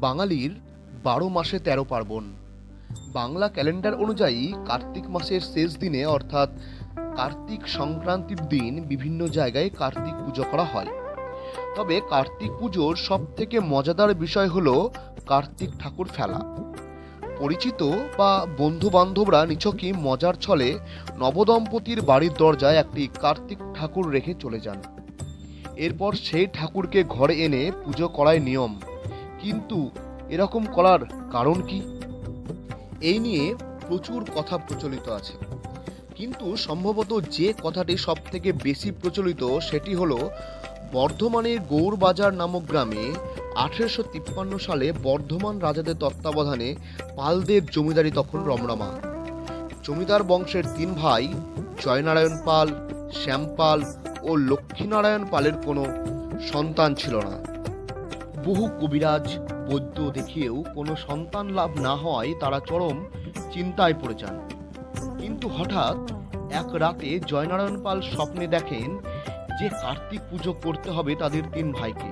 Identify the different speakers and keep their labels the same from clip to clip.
Speaker 1: বাঙালির বারো মাসে তেরো পার্বণ। বাংলা ক্যালেন্ডার অনুযায়ী কার্তিক মাসের শেষ দিনে অর্থাৎ কার্তিক সংক্রান্তির দিন বিভিন্ন জায়গায় কার্তিক পুজো করা হয়। তবে কার্তিক পুজোর সব থেকে মজাদার বিষয় হলো কার্তিক ঠাকুর ফেলা। পরিচিত বা বন্ধু বান্ধবরা নিছকই মজার ছলে নবদম্পতির বাড়ির দরজায় একটি কার্তিক ঠাকুর রেখে চলে যান। এরপর সেই ঠাকুরকে ঘরে এনে পুজো করায় নিয়ম। কিন্তু এরকম করার কারণ কি? এই নিয়ে প্রচুর কথা প্রচলিত আছে। কিন্তু সম্ভবত যে কথাটি সব থেকে বেশি প্রচলিত সেটি হলো, বর্ধমানের গৌরবাজার নামক গ্রামে আঠেরোশো তিপ্পান্ন সালে বর্ধমান রাজাদের তত্ত্বাবধানে পালদের জমিদারি তখন রমরমা। জমিদার বংশের তিন ভাই, জয়নারায়ণ পাল শ্যামপাল ও লক্ষ্মীনারায়ণ পালের কোনো সন্তান ছিল না। বহু কবিরাজ, বৈদ্য দেখিয়েও কোনো সন্তান লাভ না হওয়ায় তারা চরম চিন্তায় পড়ে যান। কিন্তু হঠাৎ এক রাতে জয়নারায়ণ পাল স্বপ্নে দেখেন যে কার্তিক পুজো করতে হবে তাদের তিন ভাইকে।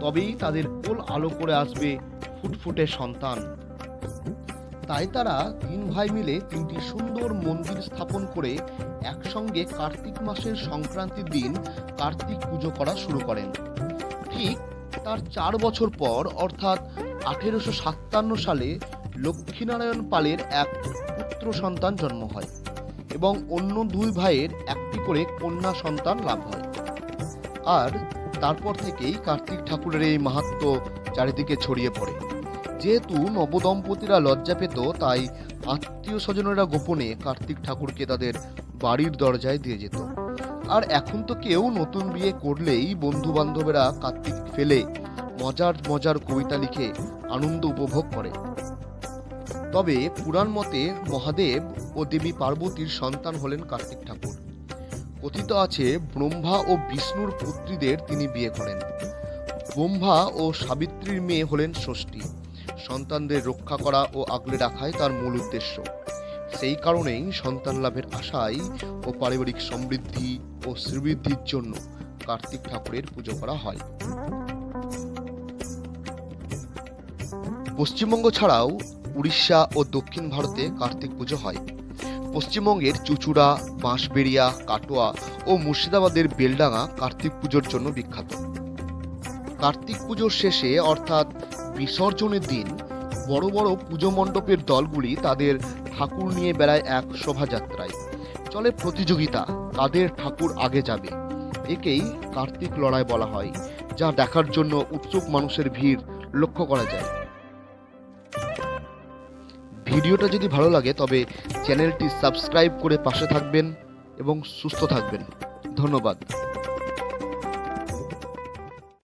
Speaker 1: তবেই তাদের কোল আলো করে আসবে ফুটফুটে সন্তান। তাই তারা তিন ভাই মিলে তিনটি সুন্দর মন্দির স্থাপন করে একসঙ্গে কার্তিক মাসের সংক্রান্তির দিন কার্তিক পুজো করা শুরু করেন। ঠিক তার চার বছর পর, অর্থাৎ আঠেরোশো সাতান্ন সালে লক্ষ্মীনারায়ণ পালের এক পুত্র সন্তান জন্ম হয় এবং অন্য দুই ভাইয়ের একটি করে কন্যা সন্তান লাভ হয়। আর তারপর থেকেই কার্তিক ঠাকুরের এই মাহাত্ম চারিদিকে ছড়িয়ে পড়ে। যেহেতু নবদম্পতিরা লজ্জা পেত, তাই আত্মীয় স্বজনেরা গোপনে কার্তিক ঠাকুরকে তাদের বাড়ির দরজায় দিয়ে যেত। আর এখন তো কেউ নতুন বিয়ে করলেই বন্ধু বান্ধবেরা কার্তিক ফেলে, মজার মজার কবিতা লিখে আনন্দ উপভোগ করে। তবে পুরাণ মতে মহাদেব ও দেবী পার্বতীর সন্তান হলেন কার্তিক ঠাকুর। কথিত আছে, ব্রহ্মা ও বিষ্ণুর পুত্রীদের তিনি বিয়ে করেন। ব্রহ্মা ও সাবিত্রীর মেয়ে হলেন ষষ্ঠী। সন্তানদের রক্ষা করা ও আগলে রাখাই তার মূল উদ্দেশ্য। সেই কারণেই সন্তান লাভের আশায় ও পারিবারিক সমৃদ্ধি ও শ্রীবৃদ্ধির জন্য কার্তিক ঠাকুরের পুজো করা হয়। পশ্চিমবঙ্গ ছাড়াও উড়িষ্যা ও দক্ষিণ ভারতে কার্তিক পুজো হয়। পশ্চিমবঙ্গের চুচুড়া, বাঁশবেড়িয়া, কাটোয়া ও মুর্শিদাবাদের বেলডাঙ্গা কার্তিক পুজোর জন্য বিখ্যাত। কার্তিক পুজোর শেষে অর্থাৎ বিসর্জনের দিন বড় বড় পুজো মণ্ডপের দলগুলি তাদের ঠাকুর নিয়ে বেড়ায় এক শোভাযাত্রায়। চলে প্রতিযোগিতা তাদের ঠাকুর আগে যাবে? একেই কার্তিক লড়াই বলা হয়, যা দেখার জন্য উৎসুক মানুষের ভিড় লক্ষ্য করা যায়। ভিডিওটা যদি ভালো লাগে, তবে চ্যানেলটি সাবস্ক্রাইব করে পাশে থাকবেন এবং সুস্থ থাকবেন। ধন্যবাদ।